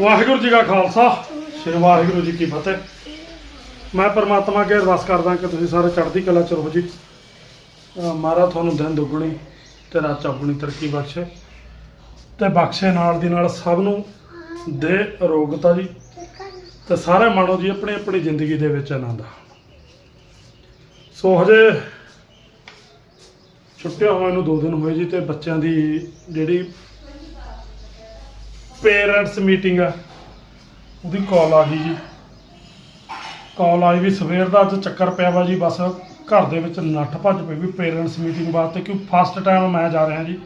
ਵਾਹਿਗੁਰੂ ਜੀ ਕਾ ਖਾਲਸਾ, ਸ੍ਰੀ ਵਾਹਿਗੁਰੂ ਜੀ ਕੀ ਫਤਿਹ। ਮੈਂ ਪਰਮਾਤਮਾ ਅੱਗੇ ਅਰਦਾਸ ਕਰਦਾ ਕਿ ਤੁਸੀਂ ਸਾਰੇ ਚੜ੍ਹਦੀ ਕਲਾ ਚ ਰਹੋ ਜੀ। ਅਹ ਮਹਾਰਾਜ ਤੁਹਾਨੂੰ ਦਿਨ ਦੁੱਗਣੀ ਤੇ ਰਾਤ ਚੌਗੁਣੀ ਤਰੱਕੀ ਬਖਸ਼ੇ ਤੇ ਬਖਸ਼ੇ ਨਾਲ ਦੀ ਨਾਲ ਸਭ ਨੂੰ ਦੇ ਅਰੋਗਤਾ ਜੀ ਤੇ ਸਾਰੇ ਮਾਣੋ ਜੀ ਆਪਣੀ ਆਪਣੀ ਜ਼ਿੰਦਗੀ ਦੇ ਵਿੱਚ ਆਨੰਦ ਸੋ ਹਜੇ ਛੁੱਟੀਆਂ ਹੋਏ ਨੂੰ 2 ਦਿਨ ਹੋਏ ਜੀ ਤੇ ਬੱਚਿਆਂ ਦੀ ਜਿਹੜੀ ਪੇਰੈਂਟਸ ਮੀਟਿੰਗ ਆ ਉਹਦੀ ਕਾਲ ਆ ਗਈ ਜੀ। ਕਾਲ ਆਈ ਵੀ ਸਵੇਰ ਦਾ ਅੱਜ ਚੱਕਰ ਪਿਆ ਵਾ ਜੀ, ਬਸ ਘਰ ਦੇ ਵਿੱਚ ਨੱਠ ਭੱਜ ਪਈ ਵੀ ਪੇਰੈਂਟਸ ਮੀਟਿੰਗ ਵਾਸਤੇ ਕਿਉਂ ਫਸਟ ਟਾਈਮ ਮੈਂ ਜਾ ਰਿਹਾ ਜੀ।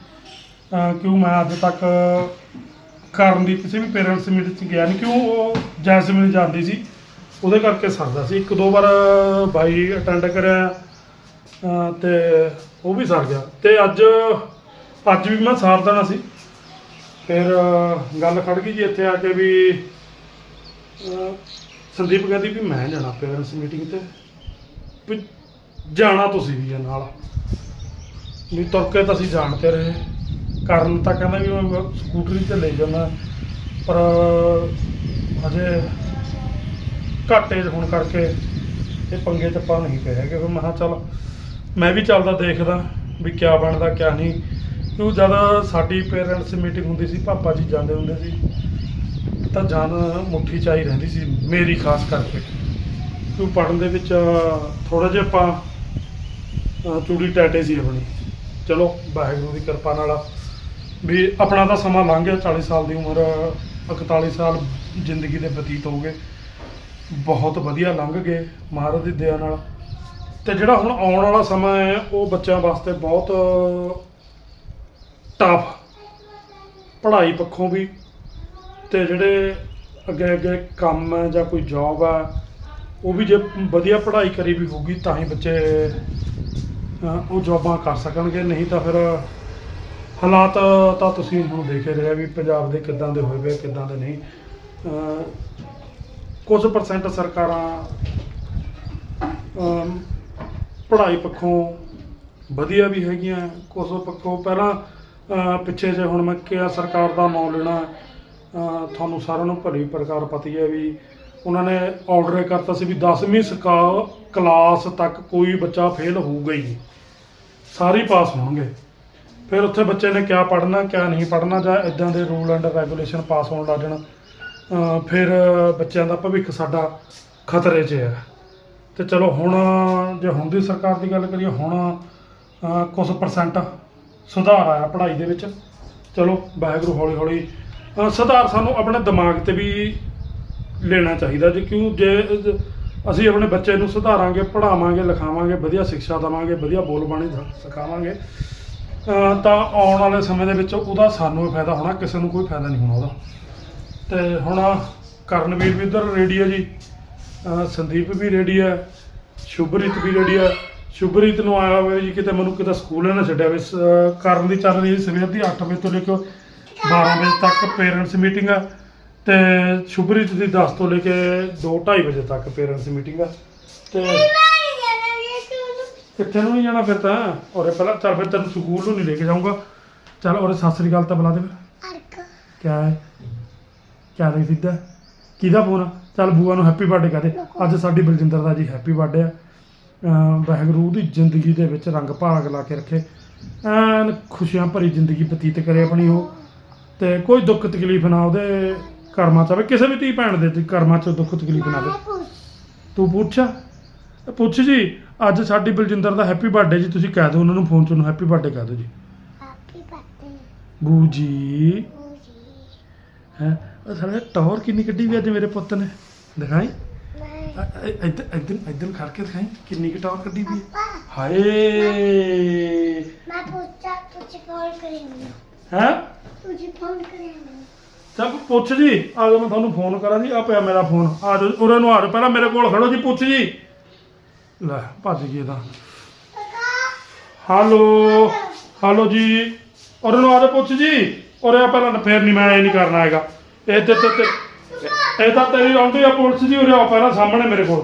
ਕਿਉਂ ਮੈਂ ਅੱਜ ਤੱਕ ਕਰਨ ਦੀ ਕਿਸੇ ਵੀ ਪੇਰੈਂਟਸ ਮੀਟਿੰਗ 'ਚ ਗਿਆ ਨਹੀਂ ਕਿਉਂ ਉਹ ਜੈਸਮੀਨ ਜਾਂਦੀ ਸੀ। ਉਹਦੇ ਕਰਕੇ ਸਰਦਾ ਸੀ। ਇੱਕ ਦੋ ਵਾਰ ਬਾਈ ਅਟੈਂਡ ਕਰਿਆ, ਅਹ ਤੇ ਉਹ ਵੀ ਸਰ ਗਿਆ। ਤੇ ਅੱਜ ਅੱਜ ਵੀ ਮੈਂ ਸਾਰ ਦੇਣਾ ਸੀ। ਫਿਰ ਗੱਲ ਖੜ ਗਈ ਜੀ ਇੱਥੇ ਆ ਕੇ ਵੀ ਸੰਦੀਪ ਕਹਿੰਦੀ ਵੀ ਮੈਂ ਜਾਣਾ ਪੇਰੈਂਟਸ ਮੀਟਿੰਗ ਤੇ। ਵੀ ਜਾਣਾ ਤੁਸੀਂ ਵੀ ਆ ਨਾਲ। ਵੀ ਤੁਰ ਕੇ ਤਾਂ ਅਸੀਂ ਜਾਣਦੇ ਰਹੇ। ਕਰਨ ਤਾਂ ਕਹਿੰਦਾ ਵੀ ਮੈਂ ਸਕੂਟਰੀ ਤੇ ਲੈ ਜਾਣਾ। ਪਰ, ਹਜੇ ਘਾਟੇ 'ਚ ਹੋਣ ਕਰਕੇ ਇਹ ਪੰਗੇ 'ਚ ਆਪਾਂ ਨਹੀਂ ਪਏ ਹੈਗੇ। ਫਿਰ ਮੈਂ ਕਿਹਾ ਚੱਲ, ਮੈਂ ਵੀ ਚੱਲਦਾ ਦੇਖਦਾ ਵੀ ਕਿਆ ਬਣਦਾ, ਕਿਆ ਨਹੀਂ। ਕਿਉਂ ਜਦ ਸਾਡੀ ਪੇਰੈਂਟਸ ਮੀਟਿੰਗ ਹੁੰਦੀ ਸੀ, ਪਾਪਾ ਜੀ ਜਾਂਦੇ ਹੁੰਦੇ ਸੀ, ਤਾਂ ਜਾਨ ਮੁੱਠੀ ਚ ਆਈ ਰਹਿੰਦੀ ਸੀ ਮੇਰੀ ਖਾਸ ਕਰਕੇ। ਕਿਉਂ ਪੜਨ ਦੇ ਵਿੱਚ ਥੋੜਾ ਜਿਹਾ ਆਪਾਂ ਚੂੜੀ ਟੈਟੇ ਸੀ ਆਪਣੀ। ਚਲੋ, ਵਾਹਿਗੁਰੂ ਦੀ ਕਿਰਪਾ ਨਾਲ ਵੀ ਆਪਣਾ ਤਾਂ ਸਮਾਂ ਲੰਘ ਗਿਆ 40 ਸਾਲ ਦੀ ਉਮਰ 41 ਸਾਲ ਜ਼ਿੰਦਗੀ ਦੇ ਬਤੀਤ ਹੋ ਗਏ। ਬਹੁਤ ਵਧੀਆ ਲੰਘ ਗਏ ਮਹਾਰਾਜ ਦੀ ਦਇਆ ਨਾਲ। ਤੇ ਜਿਹੜਾ ਹੁਣ ਆਉਣ ਵਾਲਾ ਸਮਾਂ ਹੈ, ਉਹ ਬੱਚਿਆਂ ਵਾਸਤੇ ਬਹੁਤ ਟਫ ਪੜ੍ਹਾਈ ਪੱਖੋਂ ਵੀ ਅਤੇ ਜਿਹੜੇ ਅੱਗੇ ਅੱਗੇ ਕੰਮ ਹੈ ਜਾਂ ਕੋਈ ਜੌਬ ਹੈ ਉਹ ਵੀ ਜੇ ਵਧੀਆ ਪੜ੍ਹਾਈ ਕਰੀ ਵੀ ਹੋਊਗੀ ਤਾਂ ਹੀ ਬੱਚੇ ਉਹ ਜੌਬਾਂ ਕਰ ਸਕਣਗੇ ਨਹੀਂ ਤਾਂ ਫਿਰ ਹਾਲਾਤ ਤਾਂ ਤੁਸੀਂ ਹੁਣ ਦੇਖ ਹੀ ਰਹੇ ਵੀ ਪੰਜਾਬ ਦੇ ਕਿੱਦਾਂ ਦੇ ਹੋਏ ਵੇ ਕਿੱਦਾਂ ਦੇ ਨਹੀਂ। ਅਹ, ਕੁਝ ਪਰਸੈਂਟ ਸਰਕਾਰਾਂ ਪੜ੍ਹਾਈ ਪੱਖੋਂ ਵਧੀਆ ਵੀ ਹੈਗੀਆਂ ਕੁਝ ਪੱਖੋਂ ਪਹਿਲਾਂ ਪਿੱਛੇ ਜੇ ਹੁਣ ਮੈਂ ਕਿਹਾ ਸਰਕਾਰ ਦਾ ਨਾਮ ਲੈਣਾ ਤੁਹਾਨੂੰ ਸਾਰਿਆਂ ਨੂੰ ਭਲੀ ਪ੍ਰਕਾਰ ਪਤੀ ਹੈ ਵੀ ਉਹਨਾਂ ਨੇ ਆਰਡਰ ਕਰਤਾ ਸੀ ਵੀ 10ਵੀਂ ਸਕਾ ਕਲਾਸ ਤੱਕ ਕੋਈ ਬੱਚਾ ਫੇਲ ਹੋਊਗਾ ਹੀ ਨਹੀਂ। ਸਾਰੇ ਪਾਸ ਹੋਣਗੇ। ਫਿਰ ਉੱਥੇ ਬੱਚੇ ਨੇ ਕਿਆ ਪੜ੍ਹਨਾ ਕਿਆ ਨਹੀਂ ਪੜ੍ਹਨਾ ਜਾਂ ਇਦਾਂ ਦੇ ਰੂਲ ਐਂਡ ਰੈਗੂਲੇਸ਼ਨ ਪਾਸ ਹੋਣ ਲੱਗ ਜਾਣ। ਫਿਰ ਬੱਚਿਆਂ ਦਾ ਭਵਿੱਖ ਸਾਡਾ ਖਤਰੇ 'ਚ ਹੈ। ਤੇ ਚਲੋ ਹੁਣ ਜੇ ਹੁਣ ਦੀ ਸਰਕਾਰ ਦੀ ਗੱਲ ਕਰੀਏ ਹੁਣ ਅਹ, ਕੁਝ ਪਰਸੈਂਟ ਸੁਧਾਰ ਆਇਆ ਪੜ੍ਹਾਈ ਦੇ ਵਿੱਚ। ਚਲੋ ਵਾਹਿਗੁਰੂ ਹੌਲੀ ਹੌਲੀ ਅਹ, ਸੁਧਾਰ ਸਾਨੂੰ ਆਪਣੇ ਦਿਮਾਗ ਤੇ ਵੀ ਲੈਣਾ ਚਾਹੀਦਾ ਜੇ। ਕਿਉਂ ਜੇ ਜ- ਅਸੀਂ ਆਪਣੇ ਬੱਚੇ ਨੂੰ ਸੁਧਾਰਾਂਗੇ ਪੜ੍ਹਾਵਾਂਗੇ ਲਿਖਾਵਾਂਗੇ ਵਧੀਆ ਸਿੱਖਿਆ ਦੇਵਾਂਗੇ ਵਧੀਆ ਬੋਲ ਬਾਣੀ ਸ- ਸਿਖਾਵਾਂਗੇ ਅਹ, ਤਾਂ ਆਉਣ ਵਾਲੇ ਸਮੇਂ ਦੇ ਵਿੱਚ ਉਹਦਾ ਸਾਨੂੰ ਹੀ ਫਾਇਦਾ ਹੋਣਾ ਕਿਸੇ ਨੂੰ ਕੋਈ ਫਾਇਦਾ ਨਹੀਂ ਹੋਣਾ ਉਹਦਾ। ਤੇ ਹੁਣ ਕਰਨਵੀਰ ਵੀ ਇੱਧਰ ਰੈਡੀ ਹੈ ਜੀ। ਅਹ ਸੰਦੀਪ ਵੀ ਰੈਡੀ ਹੈ। ਸ਼ੁਭਰੀਤ ਵੀ ਰੈਡੀ ਹੈ। ਸ਼ੁਭਰੀਤ ਨੂੰ ਆਇਆ ਹੋਵੇ ਜੀ, ਕਿਤੇ ਮੈਨੂੰ ਕਿਤੇ ਸਕੂਲ ਨਾ ਛੱਡਿਆ ਵੇ ਕਰਨ ਦੀ ਚੱਲ ਰਹੀ ਸਵੇਰ ਦੀ 8 ਵਜੇ ਤੋਂ ਲੈ ਕੇ 12 ਵਜੇ ਤੱਕ ਪੇਰੈਂਟਸ ਮੀਟਿੰਗ ਆ। ਤੇ ਸ਼ੁਭਰੀਤ ਦੀ 10 ਤੋਂ ਲੈ ਕੇ 2:30 ਵਜੇ ਤੱਕ ਪੇਰੈਂਟਸ ਮੀਟਿੰਗ ਆ। ਤੇ ਕਿੱਥੇ ਨੂੰ ਨਹੀਂ ਜਾਣਾ ਫਿਰ ਤਾਂ। ਔਰੇ ਪਹਿਲਾਂ ਚੱਲ ਫਿਰ ਤੈਨੂੰ ਸਕੂਲ ਨੂੰ ਨਹੀਂ ਲੈ ਕੇ ਜਾਊਂਗਾ। ਚੱਲ ਔਰੇ ਸਤਿ ਸ੍ਰੀ ਅਕਾਲ ਤਾਂ ਬੁਲਾ ਦੇ ਫਿਰ। ਕਿਆ ਹੈ? ਕਿਆ ਨਹੀਂ ਸਿੱਧਾ? ਕਿਹਦਾ ਫੋਨ ਚੱਲ ਬੂਆ ਨੂੰ ਹੈਪੀ ਬਰਥਡੇ ਕਹਦੇ ਅੱਜ ਸਾਡੀ ਬਲਜਿੰਦਰ ਦਾ ਜੀ ਹੈਪੀ ਬਰਥਡੇ ਆ। ਵਾਹਿਗੁਰੂ ਦੀ ਜ਼ਿੰਦਗੀ ਦੇ ਵਿੱਚ ਰੰਗ ਭਾਗ ਲਾ ਕੇ ਰੱਖੇ। ਐਨ ਖੁਸ਼ੀਆਂ ਭਰੀ ਜ਼ਿੰਦਗੀ ਬਤੀਤ ਕਰੇ ਆਪਣੀ ਉਹ। ਤੇ ਕੋਈ ਦੁੱਖ ਤਕਲੀਫ ਨਾ ਉਹਦੇ ਕਰਮਾਂ ਚ ਆਵੇ। ਕਿਸੇ ਵੀ ਧੀ ਭੈਣ ਦੇ ਕਰਮਾਂ ਚ ਦੁੱਖ ਤਕਲੀਫ ਨਾ ਆਵੇ। ਤੂੰ ਪੁੱਛ। ਪੁੱਛ ਜੀ ਅੱਜ ਸਾਡੀ ਬਲਜਿੰਦਰ ਦਾ ਹੈਪੀ ਬਰਥਡੇ ਜੀ ਤੁਸੀਂ ਕਹਿ ਦਿਓ ਉਹਨਾਂ ਨੂੰ ਫੋਨ ਚ ਉਹਨੂੰ ਹੈਪੀ ਬਰਥਡੇ ਕਹਿ ਦਿਓ ਜੀ। ਬੂ ਜੀ ਹੈ? ਉਹ ਸਾਲੇ ਟੌਰ ਕਿੰਨੀ ਕੱਢੀ ਵੀ ਅੱਜ ਮੇਰੇ ਪੁੱਤ ਨੇ। ਦਿਖਾਈ। ਅ- ਅ- ਇੱਧਰ ਇੱਧਰ ਇੱਧਰ ਕਰਕੇ ਦਿਖਾਈ ਕਿੰਨੀ ਕੁ ਟੌਰ ਕੱਢੀ ਵੀ ਹੈ। ਹਾਏ मैं पूछता तुझे फोन करेंगे ਹੈ तुझे फोन करेंगे ਚੱਲ ਪੁੱਛ ਜੀ ਆ ਜਾਓ ਮੈਂ ਤੁਹਾਨੂੰ ਫੋਨ ਕਰਾਂ ਜੀ ਆ ਪਿਆ ਮੇਰਾ ਫੋਨ ਆ ਜਾਓ ਉਰੇ ਨੂੰ ਆ ਜਾਓ ਪਹਿਲਾਂ ਮੇਰੇ ਕੋਲ ਖੜੋ ਜੀ ਪੁੱਛ ਜੀ ਲੈ ਭੱਜ ਗਈ ਤਾਂ ਹੈਲੋ ਹੈਲੋ ਜੀ ਉਰੇ ਨੂੰ ਆ ਜਾਓ ਪੁੱਛ ਜੀ ਉਰੇ ਆ ਪਹਿਲਾਂ ਫੇਰ ਨਹੀਂ ਮੈਂ ਇਹ ਨਹੀਂ ਕਰਨਾ ਹੈਗਾ ਇਹ ਤੇ ਤੇ ਤੇ- ਇਹ ਤਾਂ ਤੇਰੀ ਆਉਂਦੀ ਆ ਪੁਲਿਸ ਜੀ ਉਰੇ ਆ ਪਹਿਲਾਂ ਸਾਹਮਣੇ ਮੇਰੇ ਕੋਲ।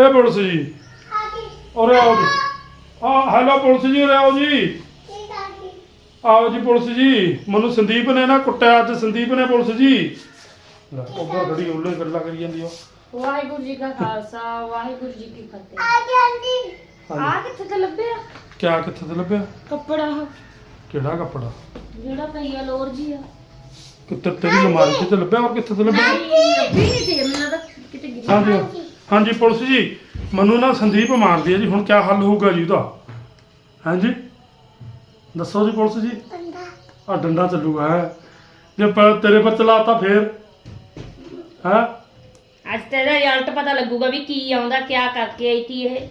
ਇਹ ਪੁਲਿਸ ਜੀ। ਉਰੇ ਆਓ ਜੀ। ਆ ਹੈਲੋ ਪੁਲਿਸ ਜੀ ਉਰੇ ਆਓ ਜੀ। ਆਓ ਜੀ ਪੁਲਿਸ ਜੀ। ਮੈਨੂੰ ਸੰਦੀਪ ਨੇ ਨਾ ਕੁੱਟਿਆ ਅੱਜ ਸੰਦੀਪ ਨੇ ਪੁਲਿਸ ਜੀ। ਉਹ ਖੜੀ ਉੱਲੇ ਗੱਲਾਂ ਕਰੀ ਜਾਂਦੀ ਉਹ ਵਾਹਿਗੁਰੂ ਜੀ ਕਾ ਖਾਲਸਾ ਵਾਹਿਗੁਰੂ ਜੀ ਕੀ ਫਤਿਹ। ਆ ਜਾਂਦੀ ਆ ਕਿੱਥੇ ਲੱਭਿਆ? ਕਿਆ ਕਿੱਥੇ ਲੱਭਿਆ? ਕੱਪੜਾ। ਕਿਹੜਾ ਕੱਪੜਾ? ਜਿਹੜਾ ਪਈਆ ਲੋਰ ਜੀ ਆ। ਕਿੱਥੇ ਤੇਰੀ ਅਲਮਾਰੀ 'ਚ ਤੇ ਲੱਭਿਆ ਔਰ ਕਿੱਥੇ ਤੇ ਲੱਭਿਆ? ਲੱਭੀ ਨਹੀਂ ਸੀ ਮੈਨੂੰ ਲੱਗਦਾ ਕਿਤੇ ਗਿਰੀ ਹਾਂਜੀ। ਹਾਂਜੀ ਪੁਲਿਸ ਜੀ ਮੈਨੂੰ ਨਾ ਸੰਦੀਪ ਮਾਰਦੀ ਹੈ ਜੀ ਹੁਣ ਕਿਆ ਹੱਲ ਹੋਊਗਾ ਜੀ ਉਹਦਾ? ਹਾਂਜੀ? ਦੱਸੋ ਜੀ ਪੁਲਿਸ ਜੀ। ਆ ਡੰਡਾ ਚੱਲੂਗਾ ਹੈ। ਜੇ ਪ- ਤੇਰੇ ਪਰ ਚਲਾਤਾ ਫੇਰ ਹੈ? ਅੱਜ ਤੇ ਇਹਦਾ ਰਿਜ਼ਲਟ ਪਤਾ ਲੱਗੂਗਾ ਵੀ ਕੀ ਆਉਂਦਾ ਕਿਆ ਕਰਕੇ ਆਈ ਤੀ ਇਹ।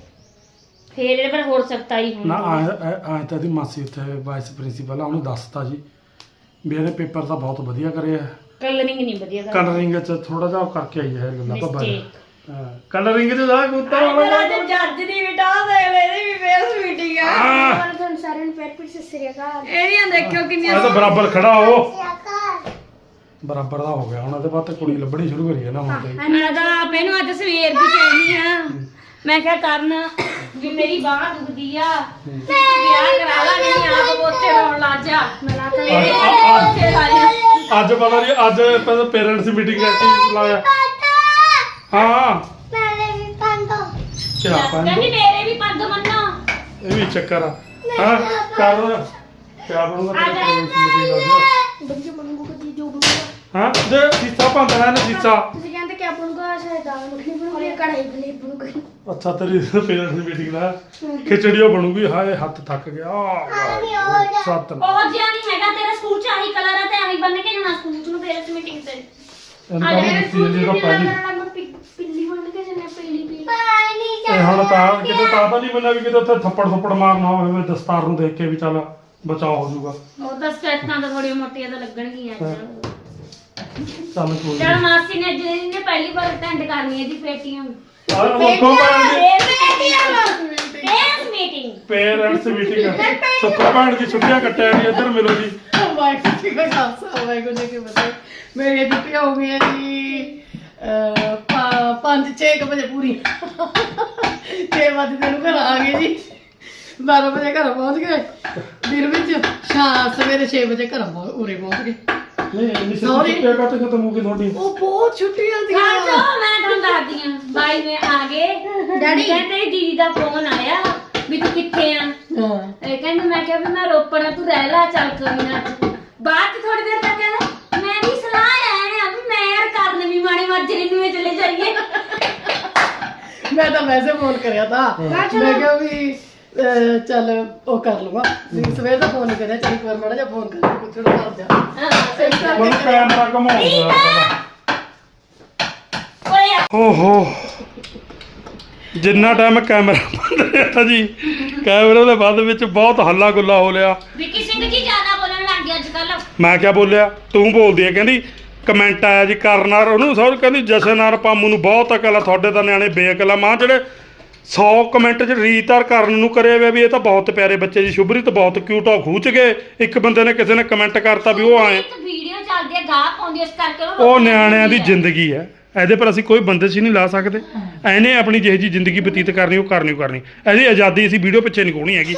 ਫੇਰ ਇਹਦੇ ਪਰ ਹੋਰ ਸਖਤਾਈ ਹੋਣੀ ਨਾ ਆ ਆ ਤਾਂ ਦੀ ਮਾਸੀ ਉੱਥੇ ਵਾਈਸ ਪ੍ਰਿੰਸੀਪਲ ਆ ਉਹਨੂੰ ਦੱਸਤਾ ਜੀ। ਵੀ ਇਹਨੇ ਪੇਪਰ ਤਾਂ ਬਹੁਤ ਵਧੀਆ ਕਰਿਆ। ਕਲਰਿੰਗ ਨਹੀਂ ਵਧੀਆ ਕਰ ਕਲਰਿੰਗ ਚ ਥੋੜਾ ਜਿਹਾ ਉਹ ਕਰਕੇ ਆਈ ਹੈ ਗੱਲਾਂ ਭੱਬਾ ਕਲਰਿੰਗ ਚ ਦਾ ਕੁੱਤਾ ਅੱਜ ਜੱਜ ਦੀ ਵਿਟਾ ਦੇ ਇਹਦੀ ਵੀ ਫੇਸ ਮੀਟਿੰਗ ਆ। ਆ ਤੁਹਾਨੂੰ ਸਾਰਿਆਂ ਨੂੰ ਪੈਰ ਪਿੱਛੇ ਸਤਿ ਸ੍ਰੀ ਅਕਾਲ ਇਹਦੀਆਂ ਦੇਖਿਓ ਕਿੰਨੀਆਂ ਇਹ ਤਾਂ ਬਰਾਬਰ ਖੜਾ ਹੋ। ਬਰਾਬਰ ਦਾ ਹੋ ਗਿਆ। ਹੁਣ ਇਹਦੇ ਬਾਅਦ ਤੇ ਕੁੜੀ ਲੱਭਣੀ ਸ਼ੁਰੂ ਕਰੀ ਹੈ ਨਾ ਹੁਣ ਤੇ। ਮੈਂ ਤਾਂ ਆਪੇ ਨੂੰ ਅੱਜ ਸਵੇਰ ਦੀ ਕਹਿਣੀ ਆ। ਮੈਂ ਕਿਹਾ ਕਰਨ ਵੀ ਮੇਰੀ ਬਾਹ ਦੁਖਦੀ ਆ ਵਿਆਹ ਕਰਾ ਲਾ ਨਹੀਂ ਆਪ ਬੋਤੇ ਰੋਣ ਲੱਗ ਜਾ। ਮੈਂ ਲਾ ਕੇ ਅੱਜ- ਪਤਾ ਨਹੀਂ ਅੱਜ ਪੇਰੈਂਟਸ ਮੀਟਿੰਗ ਕਰਕੇ ਲਾਇਆ ਹਾਂ। ਮੇਰੇ ਵੀ ਪੰਦੋ ਕਿਆ ਕਹਿੰਦੀ ਪੰਜ ਮੇਰੇ ਵੀ ਪੱਗ ਮੰਨੋ ਇਹ ਵੀ ਚੱਕਰ ਆ। ਹਾਂ ਕਰ ਕਿਆ ਬਣੂਗਾ ਤੇਰੇ parents meeting ਦਾ? ਬੱਚੇ ਬਣੂਗਾ ਕਦੀ ਜੋ ਹਾਂ ਜੇ ਸੀਸਾ ਭੰਦਣਾ ਨੇ ਸੀਸਾ ਤੁਸੀਂ ਕਹਿੰਦੇ ਸ਼ਾਇਦ ਦਾਲ ਮੱਖਣੀ ਬਣੂਗੀ ਜਾਂ ਕੜਾਈ ਪਨੀਰ ਬਣੂਗਾ ਅੱਛਾ ਤੇਰੀ ਪੇਰੈਂਟਸ ਮੀਟਿੰਗ ਦਾ ਖਿਚੜੀਓ ਬਣੂਗੀ ਹਾਏ ਹੱਥ ਥੱਕ ਗਿਆ। ਆਹ, ਸੱਤ ਉਹ ਜਿਆ ਨਹੀਂ ਹੈਗਾ ਤੇਰਾ ਸਕੂਲ ਚ ਆਹੀ ਕਲਰ ਆ ਤੇ ਆਹੀ ਬੰਨ ਕੇ ਜਾਣਾ ਸਕੂਲ ਚ ਨੂੰ ਪੇਰੈਂਟਸ ਮੀਟਿੰਗ ਤੇ। ਇਹਨਾਂ ਨੂੰ ਦਿੱਤੀ ਜੀ ਦਾ ਪਹਿਲੀ ਪਿੱਲੀ ਬਣ ਕੇ ਜਨੇ ਪਿੱਲੀ ਪੀ ਪਾਣੀ ਇਹ ਹੁਣ ਤਾਂ ਕਿਤੇ ਤਾਂ ਤਾਂ ਨਹੀਂ ਮੰਨਿਆ ਵੀ ਕਿਤੇ ਉੱਥੇ ਥੱਪੜ ਥੱਪੜ ਮਾਰਨਾ ਹੋਵੇ ਵੀ ਦਸਤਾਰ ਨੂੰ ਦੇਖ ਕੇ ਵੀ ਚੱਲ ਬਚਾਅ ਹੋ ਜਾਊਗਾ। ਉਹ ਤਾਂ ਸਟੈਟਾਂ ਤਾਂ ਥੋੜੀਆਂ ਮੋਟੀਆਂ ਤਾਂ ਲੱਗਣਗੀਆਂ। ਅੱਜ ਚੱਲ ਕੋਈ ਚਲ ਮਾਸੀ ਨੇ ਜਿਹਨੇ ਨੇ ਪਹਿਲੀ ਵਾਰ ਅਟੈਂਡ ਕਰਨੀ ਹੈ ਜੀ ਪੇਟੀਐਮ ਨਹੀਂ ਉੱਥੋਂ parents meeting. Parents meeting Sukha ਭੈਣ ਦੀ ਛੁੱਟੀਆਂ ਕੱਟਿਆ ਜੀ ਇੱਧਰ ਮਿਲੋ ਜੀ। ਵਾਹਿਗੁਰੂ ਜੀ ਕਾ ਖਾਲਸਾ ਵਾਹਿਗੁਰੂ ਜੀ ਕੀ ਫਤਿਹ। ਮੇਰੀਆਂ ਛੁੱਟੀਆਂ ਹੋ ਗਈਆਂ ਜੀ ਅਹ, ਪਾ- ਪੰਜ 6 ਵਜੇ ਪੂਰੀ। 6 ਵਜੇ ਤੈਨੂੰ ਘਰ ਆ ਗਏ ਜੀ। 12 ਵਜੇ ਘਰ ਪਹੁੰਚ ਗਏ। ਦਿਨ ਵਿੱਚ ਸ਼ਾਮ ਸਵੇਰੇ 6 ਵਜੇ ਘਰ ਪਹੁੰ- ਉਰੇ ਪਹੁੰਚ ਗਏ। ਨਹੀਂ ਇੰਨੀ Sorry. ਛੁੱਟੀਆਂ ਕੱਟ ਖਤਮ ਹੋ ਗਈ ਤੁਹਾਡੀ ਉਹ ਬਹੁਤ ਛੁੱਟੀਆਂ ਦੀਆਂ। ਜੋ ਮੈਂ ਤੁਹਾਨੂੰ ਦੱਸਦੀ ਆ ਬਾਈ ਮੈਂ ਆ ਗਏ। ਡੈਡੀ ਕਹਿੰਦੇ ਦੀਦੀ ਦਾ ਫੋਨ ਆਇਆ ਵੀ ਤੂੰ ਕਿੱਥੇ ਆ? ਹਾਂ। ਇਹ ਕਹਿੰਦੇ ਮੈਂ ਕਿਹਾ ਵੀ ਮੈਂ ਰੋਪੜ ਆ ਤੂੰ ਰਹਿ ਲੈ ਚੱਲ ਕੋਈ ਨਾ ਬਾਅਦ ਚ ਥੋੜੀ ਦੇਰ ਤੱਕ ਕਹਿੰਦਾ ਮੈਂ ਵੀ ਸਲਾਹ ਲੈਣ ਆ ਵੀ ਮੈਂ ਯਾਰ ਕਰਨ ਵੀ ਮਾੜੀ ਮਾਜਰੀ ਨੂੰ ਇਹ ਚਲੇ ਜਾਈਏ। ਮੈਂ ਤਾਂ ਵੈਸੇ ਫੋਨ ਕਰਿਆ ਤਾਂ। ਮੈਂ ਕਿਹਾ ਵੀ ਅਹ, ਚੱਲ ਉਹ ਕਰ ਲਵਾਂ। ਵੀ ਸਵੇਰ ਦਾ ਫੋਨ ਕਰਿਆ ਚੱਲ ਇੱਕ ਵਾਰ ਮਾੜਾ ਜਿਹਾ ਫੋਨ ਕਰ ਪੁੱਛਣਾ ਕਰ ਜਾ। ਹਾਂ ਮੈਨੂੰ ਕੈਮਰਾ ਘਮਾਉਂਦਾ ਓਏ ਆ। ਓਹੋ। ਜਿੰਨਾ ਟਾਈਮ ਕੈਮਰਾ ਬੰਦ ਰਿਹਾ ਜੀ ਕੈਮਰੇ ਦੇ ਬਾਅਦ ਵਿੱਚ ਬਹੁਤ ਹੱਲਾ ਗੁੱਲਾ ਹੋ ਲਿਆ। ਵਿੱਕੀ ਸਿੰਘ ਜੀ ਜ਼ਿਆਦਾ ਬੋਲਣ ਲੱਗ ਗਏ ਅੱਜ ਕੱਲ ਮੈਂ ਕਿਆ ਬੋਲਿਆ? ਤੂੰ ਬੋਲਦੀ ਹੈ ਕਹਿੰਦੀ ਕਮੈਂਟ ਆਇਆ ਜੀ ਕਰਨਾਰ ਉਹਨੂੰ ਸਭ ਕਹਿੰਦੀ ਜਸ਼ਨਾਰ ਪਾਮੂ ਨੂੰ ਬਹੁਤ ਅਕਲ ਆ ਤੁਹਾਡੇ ਤਾਂ ਨਿਆਣੇ ਬੇਅਕਲ ਆ। ਮਾਂ ਜਿਹੜੇ 100 ਕਮੈਂਟ ਚ ਰੀਤਾਰ ਕਰਨ ਨੂੰ ਕਰੇ ਵੇ ਵੀ ਇਹ ਤਾਂ ਬਹੁਤ ਪਿਆਰੇ ਬੱਚੇ ਜੀ ਸ਼ੁਭਰੀਤ ਬਹੁਤ ਕਿਊਟ ਆ ਖੂਚ ਗਏ। ਇੱਕ ਬੰਦੇ ਨੇ ਕਿਸੇ ਨੇ ਕਮੈਂਟ ਕਰਤਾ ਵੀ ਉਹ ਆਏ। ਇੱਕ ਵੀਡੀਓ ਚੱਲਦੀ ਆ ਗਾਹ ਪਾਉਂਦੀ ਆ, ਇਸ ਕਰਕੇ ਉਹਨੂੰ ਉਹ ਨਿਆਣਿਆਂ ਦੀ। ਜ਼ਿੰਦਗੀ ਹੈ। ਇਹਦੇ ਪਰ ਅਸੀਂ ਕੋਈ ਬੰਦਸ਼ ਹੀ ਨਹੀਂ ਲਾ ਸਕਦੇ। ਐਨੇ ਆਪਣੀ ਜਿਹੀ ਜੀ ਜ਼ਿੰਦਗੀ ਬਤੀਤ ਕਰਨੀ ਉਹ ਕਰਨੀ ਕਰਨੀ। ਇਹਦੀ ਆਜ਼ਾਦੀ ਅਸੀਂ ਵੀਡੀਓ ਪਿੱਛੇ ਨਹੀਂ ਕੋਣੀ ਹੈਗੀ।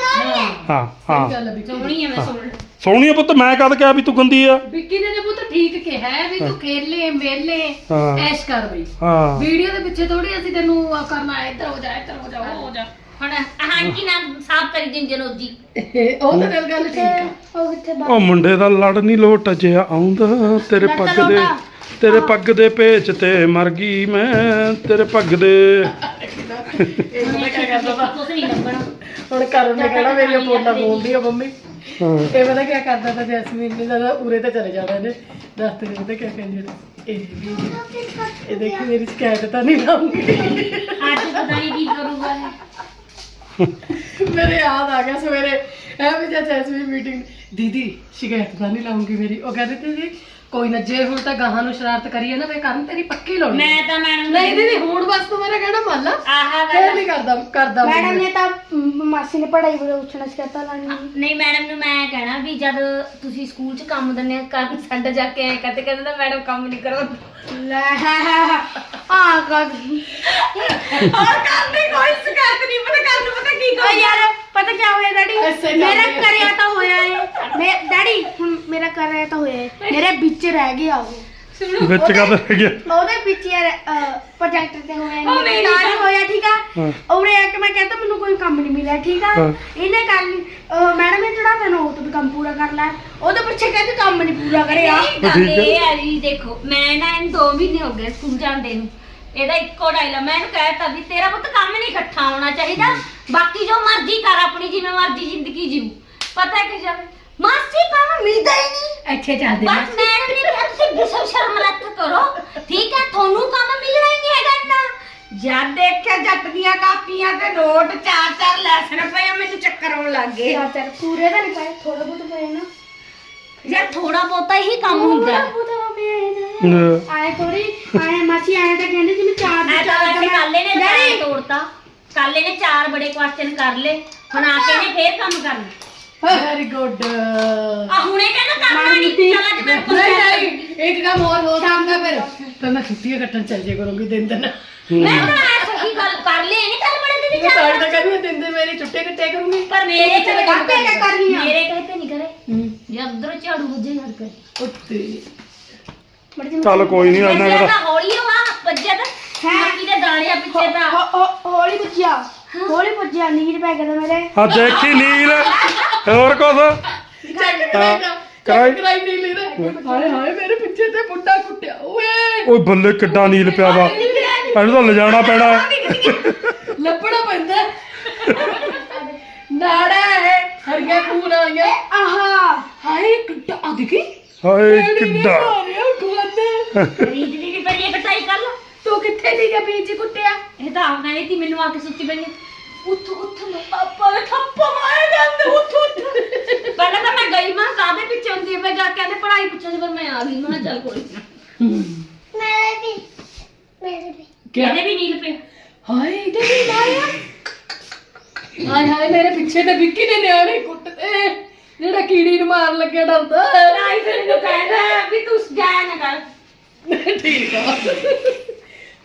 ਹਾਂ। ਹਾਂ ਗੱਲ ਵੀ ਸੋਹਣੀ ਆ ਮੈਂ ਸੁਣ ਸੋਹਣੀ ਆ ਪੁੱਤ ਮੈਂ ਕਦ ਕਿਹਾ ਵੀ ਤੂੰ ਗੰਦੀ ਆ? ਵਿੱਕੀ ਨੇ ਜੇ ਪੁੱਤ ਠੀਕ ਕਿਹਾ ਹੈ ਵੀ ਤੂੰ ਖੇਲੇ ਮੇਲੇ ਹਾਂ। ਐਸ਼ ਕਰ ਬਈ। ਹਾਂ। ਵੀਡੀਓ ਦੇ ਪਿੱਛੇ ਥੋੜੀ ਅਸੀਂ ਤੈਨੂੰ ਉਹ ਕਰਨਾ ਇੱਧਰ ਹੋ ਜਾ ਇੱਧਰ ਹੋ ਜਾ ਉਹ ਹੋ ਜਾ। ਹੁਣ ਹਾਂ ਕੀ ਨਾ ਸਾਫ਼ ਕਰੀ ਦਿੰਦੇ ਰੋਜੀ ਉਹ ਤਾਂ ਗੱਲ ਗੱਲ ਠੀਕ ਆ। ਉਹ ਕਿੱਥੇ ਉਹ ਮੁੰਡੇ ਦਾ ਲੜ ਨਹੀਂ ਲੋਟ ਜਿਆ ਆਉਂਦਾ ਤੇਰੇ ਪੱਗ ਦੇ। ਤੇਰੇ ਪੱਗ ਦੇ ਪੇਚ ਤੇ ਮਰ ਗਈ ਮੈਂ ਤੇਰੇ ਪੱਗ ਦੇ। ਇਹ ਪਤਾ ਕੀ ਕਰਦਾ ਤਾ ਕੁਝ ਨਹੀਂ ਲੱਭਣਾ ਹੁਣ ਕਰਨ ਨੇ ਕਹਿਣਾ ਮੇਰੀ ਪੋਲਾ ਬੋਲਦੀ ਆ ਮੰਮੀ। ਹਾਂ। ਇਹ ਪਤਾ ਕੀ ਕਰਦਾ ਤਾ ਜੈਸਮੀਨ ਨੇ ਜਦ ਉਰੇ ਤੇ ਚਲੇ ਜਾਣਾ ਇਹਨੇ ਰਸਤੇ ਦੇ ਤੇ ਕਿਆ ਕਹਿੰਦੀ ਇਹਨੇ, ਇਹ ਵੀ ਇਹ ਦੇਖੀ ਮੇਰੀ ਸ਼ਿਕਾਇਤ ਤਾਂ ਨਹੀਂ ਲਾਉਂਗੀ ਅੱਜ ਪਤਾ ਨਹੀਂ ਕੀ ਕਰੂਗਾ ਇਹ। ਮੇਰੇ ਯਾਦ ਆ ਗਿਆ ਸਵੇਰੇ ਐ ਵੀ ਜਦ ਜੈਸਮੀਨ ਮੀਟਿੰਗ ਦੀਦੀ ਸ਼ਿਕਾਇਤ ਤਾਂ ਨਹੀਂ ਲਾਉਂਗੀ ਮੇਰੀ। ਉਹ ਕਹਿੰਦੇ ਤੇ ਜੀ ਕੋਈ ਨਾ ਜੇ ਹੁਣ ਤਾਂ ਗਾਹਾਂ ਨੂੰ ਸ਼ਰਾਰਤ ਕਰੀਏ ਨਾ ਵੇ ਕਰਨ ਤੇਰੀ ਪੱਕੀ ਲਾਉਣੀ ਮੈਂ ਤਾਂ ਮੈਡਮ ਨਹੀਂ ਦੀਦੀ ਹੁਣ ਬਸ ਤੂੰ ਮੇਰਾ ਕਹਿਣਾ ਮੰਨ ਲਾ। ਆਹ ਫੇਰ ਨਹੀਂ ਕਰਦਾ ਕਰਦਾ ਮੈਡਮ ਮੈਂ। ਨੇ ਤਾਂ ਮ, ਮਾਸੀ ਨੇ ਪੜਾਈ ਬੜੇ ਉੱਚਣਾ ਸਿਖਾਤਾ ਲਾਣੀ ਨਹੀਂ ਮੈਡਮ ਨੂੰ ਮੈਂ ਕਹਿਣਾ ਵੀ ਜਦ ਤੁਸੀਂ ਸਕੂਲ 'ਚ ਕੰਮ ਦਿੰਦੇ ਆ ਕਰਨ ਸੈਂਟਰ ਜਾ ਕੇ ਆਏ ਕਰਦੇ ਕਹਿੰਦੇ ਤਾਂ ਮੈਡਮ ਕੰਮ ਨਹੀਂ ਕਰੋ ਲੈ ਆ ਕਰ ਔਰ ਕਰਨੇ ਕੋਈ ਸ਼ਿਕਾਇਤ ਨਹੀਂ ਪਤਾ ਕਰਨ ਪਤਾ ਕੀ ਓ ਯਾਰ ਪਤਾ ਕੀ ਹੋਇਆ ਡੈਡੀ? ਮੇਰਾ ਆ। ਕਰਿਆ ਤਾਂ ਹੋਇਆ ਏ। ਮੈਂ ਡੈਡੀ ਹੁਣ ਮੇਰਾ ਕਰਿਆ ਤਾਂ ਹੋਇਆ ਏ। ਮੇਰੇ ਵਿੱਚ ਰਹਿ ਗਿਆ ਉਹ। ਵਿੱਚ ਕਦ ਰਹਿ ਗਿਆ? ਉਹਦੇ ਪਿੱਛੇ ਪ੍ਰੋਜੈਕਟ ਤੇ ਹੋਇਆ ਉਹ ਮੇਰੀ ਨਹੀਂ ਤਾਂ ਹੋਇਆ ਠੀਕ ਆ। ਉਹਨੇ ਆ ਕੇ ਮੈਂ ਕਹਿੰਦਾ ਮੈਨੂੰ ਕੋਈ ਕੰਮ ਨਹੀਂ ਮਿਲਿਆ ਠੀਕ ਆ। ਇਹਨੇ ਕਰ ਲਈ। ਮੈਡਮ ਨੇ ਚੜਾ ਦੇਣਾ ਉਹ ਤੋਂ ਕੰਮ ਪੂਰਾ ਕਰ ਲੈ। ਉਹਦੇ ਪਿੱਛੇ ਕਹਿੰਦੇ ਕੰਮ ਨਹੀਂ ਪੂਰਾ ਕਰਿਆ। ਇਹ ਹੈ ਜੀ ਦੇਖੋ ਮੈਂ ਨਾ ਇਹਨੂੰ 2 ਮਹੀਨੇ ਹੋ ਗਏ ਸਕੂਲ ਜਾਂਦੇ ਨੂੰ। ਇਹਦਾ ਇੱਕੋ ਡਾਇਲੌਗ ਮੈਂ ਇਹਨੂੰ ਕਹਿਤਾ ਵੀ ਤੇਰਾ ਪੁੱਤ ਕੰਮ ਨਹੀਂ ਇਕੱਠਾ ਹੋਣਾ ਚਾਹੀਦਾ। ਬਾਕੀ ਜੋ ਮਰਜ਼ੀ ਕਰ ਆਪਣੀ ਜਿਵੇਂ ਮਰਜ਼ੀ ਜ਼ਿੰਦਗੀ ਜੀਉ ਪਤਾ ਕਿ ਜਾਵੇ ਮਾਸੀ ਕੰਮ ਮਿਲਦਾ ਹੀ ਨਹੀਂ। ਅੱਛੇ ਚੱਲਦੇ ਬਸ ਮੈਡਮ ਨੇ ਕਿਹਾ ਤੁਸੀਂ ਬਿਸੋ ਸ਼ਰਮ ਰੱਖ ਕਰੋ। ਠੀਕ ਹੈ ਤੁਹਾਨੂੰ ਕੰਮ ਮਿਲਣਾ ਹੀ ਨਹੀਂ ਹੈਗਾ ਇੰਨਾ। ਜਦ ਦੇਖਿਆ ਜੱਟ ਦੀਆਂ ਕਾਪੀਆਂ ਤੇ ਨੋਟ ਚਾਰ ਚਾਰ ਲੈਸਨ ਪਏ ਆ, ਮੈਨੂੰ ਚੱਕਰ ਆਉਣ ਲੱਗ ਗਏ। ਚਾਰ ਚਾਰ ਪੂਰੇ ਤਾਂ ਨਹੀਂ ਪਏ ਥੋੜਾ ਬਹੁਤ ਪਏ ਨਾ। ਯਾਰ ਥੋੜਾ ਬਹੁਤਾ ਹੀ ਕੰਮ ਹੁੰਦਾ ਹੈ। ਆਏ ਥੋੜੀ ਆਏ ਮਾਸੀ ਆਏ ਤਾਂ ਕਹਿੰਦੇ ਜਿਵੇਂ ਚਾਰ ਦੇ ਮੈਂ ਤਾਂ ਚਾਰ ਵੈਸੇ ਕਾਲੇ ਨੇ ਚਾਰ ਤੋੜਤਾ। ਕਾਲੇ ਨੇ ਚਾਰ ਬੜੇ ਕੁਐਸਚਨ ਕਰ ਲਏ। ਹੁਣ ਆ ਕੇ ਨੇ ਫੇਰ ਕੰਮ ਕਰਨਾ। ਵੈਰੀ ਗੁੱਡ ਆ ਹੁਣੇ ਕਹਿੰਦਾ ਕਰਨਾ ਨਹੀਂ ਚਲ ਅੱਜ ਮੈਂ ਨਹੀਂ ਨਹੀਂ ਇੱਕ ਕੰਮ ਹੋਰ ਹੋ ਸਕਦਾ ਫਿਰ। ਤਾਂ ਮੈਂ ਛੁੱਟੀਆਂ ਕੱਟਣ ਚੱਲ ਜੇ ਕਰੂੰਗੀ ਦਿਨ ਦਿਨ ਮੈਂ ਤਾਂ ਗੱਲ ਕਰ ਲਈ ਨਹੀਂ ਕੱਲ ਬੜੇ ਦਿਨ ਚਾਰ ਤਾਂ ਕਹਿੰਦੀ ਹਾਂ, ਦਿਨ ਦਿਨ ਮੇਰੀ ਛੁੱਟੀਆਂ ਕੱਟਿਆ ਕਰੂੰਗੀ। ਪਰ ਮੇਰੇ ਤੂੰ ਕਿਆ ਕਰਨੀ ਆ? ਮੇਰੇ ਕਹੇ ਤੇ ਨਹੀਂ ਕਰੇ ਹੂੰ। ਜੇ ਉਧਰੋਂ ਝਾੜੂ ਵੱਜੇ ਯਾਰ ਕਰ ਉੱਤੇ। ਬੜੀ ਚੱਲ ਕੋਈ ਨਹੀਂ ਅੱਜ ਵੱਜਿਆ ਨਾ ਤਾਂ ਹੌਲੀ ਹੋਆ ਵੱਜਿਆ ਤਾਂ। ਮੱਕੀ ਦੇ ਦਾਣੇ ਆ ਪਿੱਛੇ ਤਾਂ। ਹੋ- ਹੋ- ਹੌਲੀ ਪੁੱਜਿਆ ਹੌਲੀ ਪੁੱਜਿਆ ਨੀਰ ਪੈ ਗਿਆ ਤਾ ਮੇਰੇ। ਆ ਦੇਖੀ ਨੀਲ। ਹੋਰ ਕੁਛ? ਚੈੱਕ ਕਰਾਈ। ਕਰਾਈ। ਨਹੀਂ ਲੈਦਾ ਹਾਏ ਹਾਏ ਮੇਰੇ ਪਿੱਛੇ ਤੇ ਮੁੰਡਾ ਕੁੱਟਿਆ। ਓਏ। ਓਏ ਬੱਲੇ ਕਿੱਡਾ ਨੀਲ ਪਿਆ ਵਾ। ਇਹਨੂੰ ਤਾਂ ਲਿਜਾਣਾ ਪੈਣਾ। ਹੈ। ਲੱਭਣਾ ਪੈਂਦਾ। ਨਾੜਾ ਹੈ ਹਰੀਆਂ ਖੂਨ ਵਾਲੀਆਂ ਆਹਾ। ਹਾਏ ਕਿੱਡਾ ਆ ਦੇਖੀ। ਹਾਏ ਕਿੱਡਾ ਕੁੱਤੇ ਰੀਤ ਦੀ ਵੀ ਬੜੀ ਕਟਾਈ ਕਰ ਲੋ। ਤੂੰ ਕਿੱਥੇ ਦੀ ਗਿਆ ਬੀਜ ਕੁੱਟਿਆ? ਇਹ ਤਾਂ ਆਪ ਕਹਿੰਦੀ ਤੀ ਮੈਨੂੰ ਆ ਕੇ ਸੁੱਤੀ ਪਈ ਉੱਠ ਉੱਠ ਮੈਂ ਪਾਪਾ ਦੇ ਥੱਪਾ ਮਾਰੇ ਜਾਂਦੇ ਉੱਠ ਉੱਠ। ਪਹਿਲਾਂ ਤਾਂ ਮੈਂ ਗਈ ਮਾਂ ਕਾਦੇ ਪਿੱਛੇ ਹੁੰਦੀ ਹੈ ਮੈਂ ਜਾ ਕੇ ਆਦੇ ਪੜਾਈ ਪਿੱਛੇ ਸੀ ਪਰ ਮੈਂ ਆ ਗਈ ਮੈਂ ਕਿਹਾ ਚੱਲ ਕੋਈ ਨਾ। ਮੇਰੇ ਵੀ ਮੇਰੇ ਵੀ ਕਿਆ ਇਹਦੇ ਵੀ ਨੀਲ ਪਏ ਹਾਏ ਇਹਦੇ ਵੀ ਲਾਇਆ? ਹਾਏ ਹਾਏ ਮੇਰੇ ਪਿੱਛੇ ਤੇ ਵਿੱਕੀ ਨੇ ਨਿਆਣੇ ਕੁੱਟਦੇ। ਜਿਹੜਾ ਕੀੜੀ ਨੂੰ ਮਾਰਨ ਲੱਗਿਆ ਡਰਦਾ ਆਈ ਫਿਰ ਨੂੰ ਕਹਿੰਦਾ ਵੀ ਤੂੰ ਜਾਇਆ ਨਾ ਕਰ। ਠੀਕ ਆ।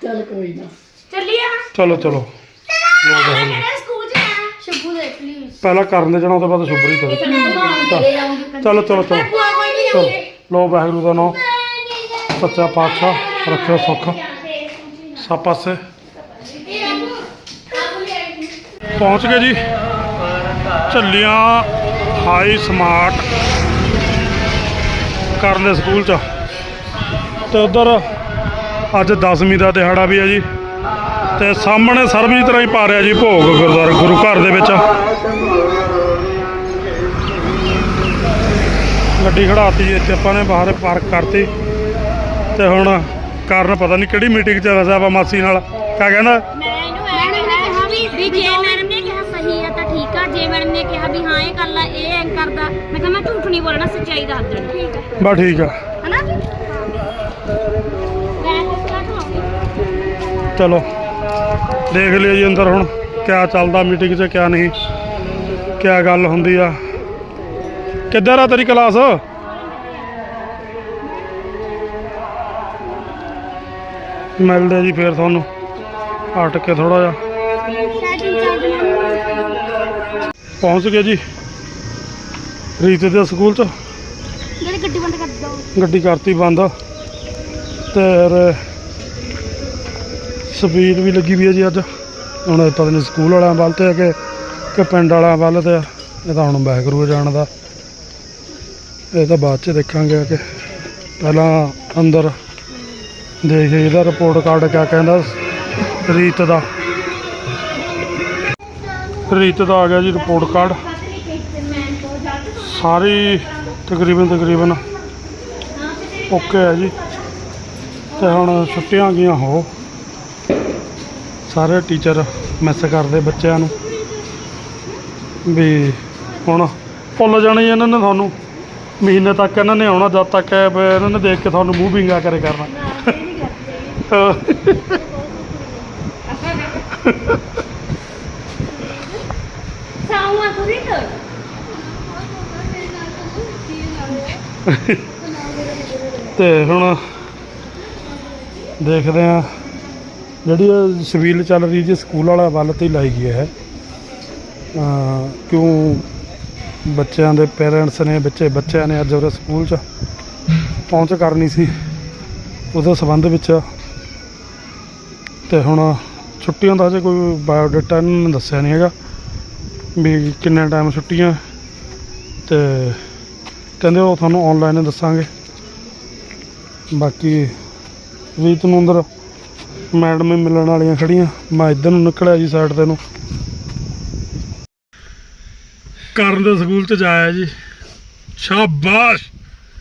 ਚੱਲ ਕੋਈ ਨਾ। ਚੱਲੀਏ ਚਲੋ ਚਲੋ। ਮੈਂ ਕਿਹੜੇ ਸਕੂਲ ਚ ਆ ਸ਼ੱਬੂ ਦੇ ਪਲੀਜ਼ ਪਹਿਲਾਂ ਕਰਨ ਦੇ ਜਾਣਾ ਉਹਦੇ ਬਾਅਦ ਸ਼ੁਭਰੀ ਤੇ ਚਲੇ। ਚਲੋ ਚਲੋ ਚਲੋ। ਕੋਈ ਨਹੀਂ ਚਲੋ। ਲੋ ਵਾਹਿਗੁਰੂ ਦਾ ਨਾਮ। ਸੱਚਾ ਪਾਤਸ਼ਾਹ ਰੱਖਿਓ ਸੁੱਖ। ਸਭ ਪਾਸੇ। ਪਹੁੰਚ ਗਏ ਜੀ। ਝੱਲੀਆਂ ਹਾਈ ਸਮਾਰਟ ਕਰਨ ਦੇ ਸਕੂਲ ਚ। ਤੇ ਉਧਰ ਅੱਜ 10ਵੀਂ ਦਾ ਦਿਹਾੜਾ ਵੀ ਹੈ ਜੀ। ਤੇ ਸਾਹਮਣੇ ਸਰਬਜੀਤ ਰਾਈ ਪਾ ਰਿਹਾ ਜੀ ਭੋਗ ਗੁਰਦੁਆਰਾ, ਗੁਰੂ ਘਰ ਦੇ ਵਿੱਚ। ਗੱਡੀ ਖੜਾਤੀ ਜੀ, ਇੱਥੇ ਆਪਾਂ ਨੇ ਬਾਹਰ ਪਾਰਕ ਕਰਤੀ। ਤੇ ਹੁਣ ਕਾਰਨ ਪਤਾ ਨਹੀਂ ਕਿਹੜੀ ਮੀਟਿੰਗ ਚ ਵਸਾ ਵਾ ਮਾਸੀ ਨਾਲ। ਕਿਆ ਕਹਿੰਦਾ? ਵੀ ਜੇ ਮੈਡਮ ਨੇ ਕਿਹਾ ਵੀ ਹਾਂ ਇਹ ਕਰ ਲੈ ਇਹ ਐਂ ਕਰਦਾ। ਮੈਂ ਕਿਹਾ ਮੈਂ ਝੂਠ ਨਹੀਂ ਬੋਲਣਾ ਸੱਚਾਈ ਦੱਸ ਦੇਣੀ। ਠੀਕ ਹੈ। ਬਸ ਠੀਕ ਆ। ਹਨਾ? ਚਲੋ ਦੇਖ ਲਿਓ ਜੀ ਅੰਦਰ ਹੁਣ ਕਿਆ ਚੱਲਦਾ ਮੀਟਿੰਗ 'ਚ ਕਿਆ ਨਹੀਂ। ਕਿਆ ਗੱਲ ਹੁੰਦੀ ਆ। ਕਿੱਧਰ ਆ ਤੇਰੀ ਕਲਾਸ? ਮਿਲਦੇ ਜੀ ਫੇਰ ਤੁਹਾਨੂੰ। ਹਟ ਕੇ ਥੋੜਾ ਜਿਹਾ। ਪਹੁੰਚ ਗਏ ਜੀ। ਰੀਤ ਦੇ ਸਕੂਲ 'ਚ ਜਿਹੜੀ ਗੱਡੀ ਬੰਦ ਕਰ ਦੋ ਗੱਡੀ ਕਰਤੀ ਬੰਦ। ਤੇ ਸਪੀਡ ਵੀ ਲੱਗੀ ਵੀ ਹੈ ਜੀ ਅੱਜ। ਹੁਣ ਪਤਾ ਨਹੀਂ ਸਕੂਲ ਵਾਲਿਆਂ ਵੱਲ ਤੇ ਕਿ ਕਿ ਪਿੰਡ ਵਾਲਿਆਂ ਵੱਲ ਤੇ। ਇਹ ਤਾਂ ਹੁਣ ਬੈਕਰੂ ਜਾਣ ਦਾ ਇਹ ਤਾਂ ਬਾਅਦ ਚ ਦੇਖਾਂਗੇ ਕਿ ਪਹਿਲਾਂ ਅੰਦਰ ਦੇਖ ਇਹਦਾ ਰਿਪੋਰਟ ਕਾਰਡ ਕਿਆ ਕਹਿੰਦਾ ਰੀਤ ਦਾ। ਰੀਤ ਦਾ ਆ ਗਿਆ ਜੀ ਰਿਪੋਰਟ ਕਾਰਡ ਸਾਰੀ ਤਕਰੀਬਨ ਤਕਰੀਬਨ ਓਕੇ ਹੈ ਜੀ। ਤੇ ਹੁਣ ਛੁੱਟੀਆਂ ਗਈਆਂ ਹੋ। ਸਾਰੇ ਟੀਚਰ ਮਿਸ ਕਰਦੇ ਬੱਚਿਆਂ ਨੂੰ। ਵੀ ਹੁਣ ਭੁੱਲ ਜਾਣੀ ਇਹਨਾਂ ਨੇ ਤੁਹਾਨੂੰ। ਮਹੀਨੇ ਤੱਕ ਇਹਨਾਂ ਨੇ ਆਉਣਾ ਜਦ ਤੱਕ ਇਹਨਾਂ ਨੇ ਦੇਖ ਕੇ ਤੁਹਾਨੂੰ ਮੂੰਹ ਵਿੰਗਾ ਕਰੇ ਕਰਨਾ ਹਾਂ। ਸਾਊਆ ਥੋੜੀ ਕਰ ਤੇ ਹੁਣ ਦੇਖਦੇ ਆ ਜਿਹੜੀ ਇਹ ਸਵੀਲ ਚੱਲ ਰਹੀ ਜੀ, ਸਕੂਲ ਵਾਲਾ ਵੱਲ ਤੇ ਹੀ ਲਾਈ ਗਈ ਹੈ। ਕਿਉਂ ਬੱਚਿਆਂ ਦੇ ਪੇਰੈਂਟਸ ਨੇ, ਬੱਚੇ ਬੱਚਿਆਂ ਨੇ ਅੱਜ ਉਹਦੇ ਸਕੂਲ 'ਚ ਪਹੁੰਚ ਕਰਨੀ ਸੀ, ਉਹਦੇ ਸੰਬੰਧ ਵਿੱਚ। ਤੇ ਹੁਣ ਛੁੱਟੀਆਂ ਦਾ ਜੇ ਕੋਈ ਬਾਇਓਡਾਟਾ ਇਹਨਾਂ ਨੇ ਦੱਸਿਆ ਨਹੀਂ ਹੈਗਾ ਵੀ ਕਿੰਨੇ ਟਾਈਮ ਛੁੱਟੀਆਂ। ਤੇ ਕਹਿੰਦੇ ਉਹ ਤੁਹਾਨੂੰ ਆਨਲਾਈਨ ਦੱਸਾਂਗੇ। ਬਾਕੀ ਰੀਤ ਨੂੰ ਅੰਦਰ ਮੈਡਮ ਹੀ ਮਿਲਣ ਵਾਲੀਆਂ ਖੜੀਆਂ। ਮੈਂ ਇੱਧਰ ਨੂੰ ਨਿਕਲਿਆ ਜੀ ਸਾਈਡ ਤੇ ਨੂੰ। ਕਰਨ ਦੇ ਸਕੂਲ ਚ ਜਾਇਆ ਜੀ। ਸ਼ਾਬਾਸ਼!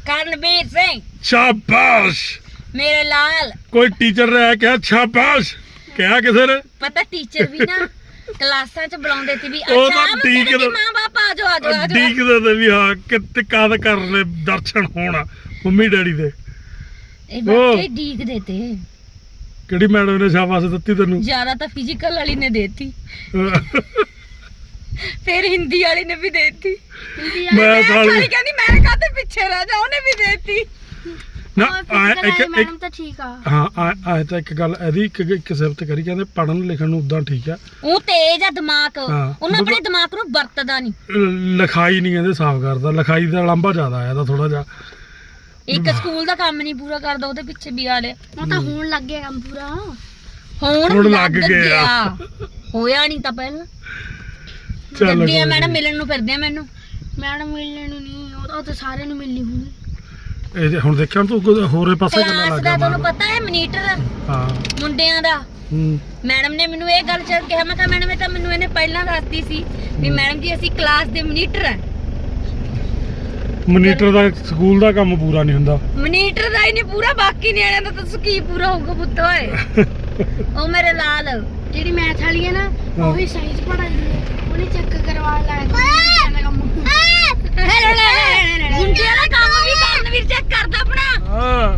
ਕਰਨਵੀਰ ਸਿੰਘ। ਸ਼ਾਬਾਸ਼! ਮੇਰੇ ਲਾਲ। ਕੋਈ ਟੀਚਰ ਨੇ ਕਿਹਾ ਸ਼ਾਬਾਸ਼! ਕਿਹਾ ਕਿਸੇ ਨੇ? ਪਤਾ ਟੀਚਰ ਵੀ ਨਾ। ਕਲਾਸਾਂ 'ਚ ਬੁਲਾਉਂਦੇ ਸੀ ਵੀ ਉਹ ਅੱਛਾ ਤਾਂ ਮੈਂ ਠੀਕ ਬਾਪ ਆ ਜਾਓ ਆ ਜਾਓ ਆ ਜਾਓ। ਡੀਕਦੇ ਤੇ ਵੀ ਹਾਂ ਕਿਤੇ ਕਾਦ ਕਰਨੇ ਦਰਸ਼ਨ ਹੋਣਾ ਮੰਮੀ ਡੈਡੀ ਦੇ। ਇਹ। ਬਾਕੀ ਡੀਕ ਦੇਤੇ ਕਿਹੜੀ ਮੈਡਮ ਨੇ ਸ਼ਾਬਾਸ਼ ਦਿੱਤੀ ਤੈਨੂੰ? ਜ਼ਿਆਦਾ ਤਾਂ ਫਿਜ਼ੀਕਲ ਵਾਲੀ ਨੇ ਦੇਤੀ। ਫਿਰ ਹਿੰਦੀ ਵਾਲੀ ਨੇ ਵੀ ਦੇਤੀ। ਮੈਂ ਕਹਿੰਦੀ ਮੈਂ ਕਾਹਤੇ ਪਿੱਛੇ ਰਹਿ ਜਾ ਉਹਨੇ ਵੀ ਦੇਤੀ। ਨਾ ਆ ਇੱਕ ਮੈਡਮ ਹਾਂ ਆ ਆ ਤਾਂ ਇੱਕ ਗੱਲ ਇਹਦੀ ਇੱਕ ਇੱਕ ਸਿਫਤ ਕਰੀ ਕਹਿੰਦੇ ਪੜਨ ਲਿਖਣ ਨੂੰ ਉਦਾਂ ਠੀਕ ਆ। ਉਹ ਤੇਜ਼ ਆ ਦਿਮਾਗ। ਹਾਂ। ਆਪਣੇ ਦਿਮਾਗ ਨੂੰ ਵਰਤਦਾ ਨਹੀਂ। ਲਿਖਾਈ ਨਹੀਂ ਕਹਿੰਦੇ ਸਾਫ਼ ਕਰਦਾ ਲਿਖਾਈ ਦਾ ਲੰਬਾ ਜ਼ਿਆਦਾ ਆਇਆ ਤਾਂ ਥੋੜਾ ਜਿਹਾ। ਇੱਕ ਸਕੂਲ ਦਾ ਕੰਮ ਨਹੀਂ ਪੂਰਾ ਕਰਦਾ ਉਹਦੇ ਪਿੱਛੇ ਵੀ ਆਲੇ ਉਹ ਤਾਂ ਹੋਣ ਲੱਗ ਗਿਆ ਕੰਮ ਪੂਰਾ। ਹੁਣ ਲੱਗ ਗਿਆ। ਹੋਇਆ ਨਹੀਂ ਤਾਂ ਪਹਿਲਾਂ। ਚੱਲ ਮੈਡਮ ਮਿਲਣ ਨੂੰ ਫਿਰਦੇ ਆ ਮੈਨੂੰ। ਮੈਡਮ ਮਿਲਣ ਨੂੰ ਨਹੀਂ ਉਹ ਤਾਂ ਸਾਰਿਆਂ ਨੂੰ ਮਿਲਣੀ ਹੋਣੀ ਇਹ ਹੁਣ ਦੇਖਿਆ ਤੂੰ ਕੋਈ ਹੋਰੇ ਪਾਸੇ ਗੱਲਾਂ ਕਲਾਸ ਲੱਗ ਦਾ ਤੁਹਾਨੂੰ। ਪਤਾ ਹੈ ਮਨੀਟਰ? ਹਾਂ। ਮੁੰਡਿਆਂ ਦਾ। ਹੂੰ। ਮੈਡਮ ਨੇ ਮੈਨੂੰ ਇਹ ਗੱਲ ਚੱਲ ਕਿਹਾ ਮੈਂ ਕਿਹਾ ਮੈਡਮ ਇਹ ਤਾਂ ਮੈਨੂੰ ਇਹਨੇ ਪਹਿਲਾਂ ਦੱਸਦੀ ਸੀ ਵੀ ਮੈਡਮ ਜੀ ਅਸੀਂ ਕਲਾਸ ਦੇ ਮਨੀਟਰ ਆ। ਮਨੀਟਰ ਦਾ ਸਕੂਲ ਦਾ ਕੰਮ ਪੂਰਾ ਨਹੀਂ ਹੁੰਦਾ। ਮਨੀਟਰ ਦਾ ਹੀ ਨਹੀਂ ਪੂਰਾ ਬਾਕੀ ਨਿਆਣਿਆਂ ਦਾ ਤਾਂ ਕੀ ਪੂਰਾ ਹੋਊਗਾ ਪੁੱਤ ਓਏ? ਉਹ ਮੇਰੇ ਲਾਲ ਜਿਹੜੀ ਮੈਥ ਵਾਲੀ ਹੈ ਨਾ ਹਾਂ। ਉਹ ਵੀ ਸਹੀ ਚ ਪੜਾਈ ਹੈ। ਉਹਨੇ ਚੈੱਕ ਕਰਵਾ ਲਾਇਆ ਕਹਿੰਦਾ ਕੰਮ ਮੁੰਡਿਆਂ ਦਾ ਕੰਮ ਵੀਰ ਚੈੱਕ ਕਰਦਾ ਆਪਣਾ। ਹਾਂ।